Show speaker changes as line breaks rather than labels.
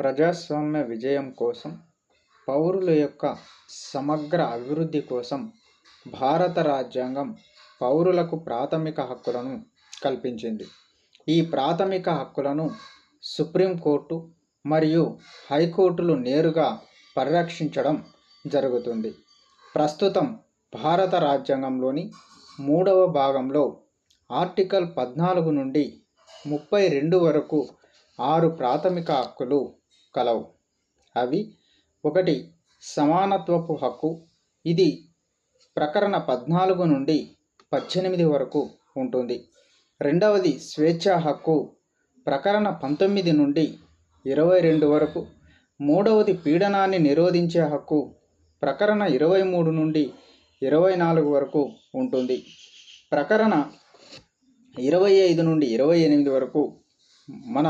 ప్రజాస్వామ్య విజయం కోసం పౌరుల యొక్క సమగ్ర అభివృద్ధి కోసం భారత రాజ్యాంగం పౌరులకు ప్రాథమిక హక్కులను కల్పించింది. ఈ ప్రాథమిక హక్కులను సుప్రీంకోర్టు మరియు హైకోర్టులు నేరుగా పరిరక్షించడం జరుగుతుంది. ప్రస్తుతం భారత రాజ్యాంగంలోని మూడవ భాగంలో ఆర్టికల్ పద్నాలుగు నుండి ముప్పై రెండు వరకు ఆరు ప్రాథమిక హక్కులు కలవు. అవి ఒకటి సమానత్వపు హక్కు ఇది ప్రకరణ పద్నాలుగు నుండి పద్దెనిమిది వరకు ఉంటుంది. రెండవది స్వేచ్ఛా హక్కు ప్రకరణ పంతొమ్మిది నుండి ఇరవై రెండు వరకు. మూడవది పీడనాన్ని నిరోధించే హక్కు ప్రకరణ ఇరవై మూడు నుండి ఇరవై నాలుగు వరకు ఉంటుంది. ప్రకరణ ఇరవై ఐదు నుండి ఇరవై ఎనిమిది వరకు మన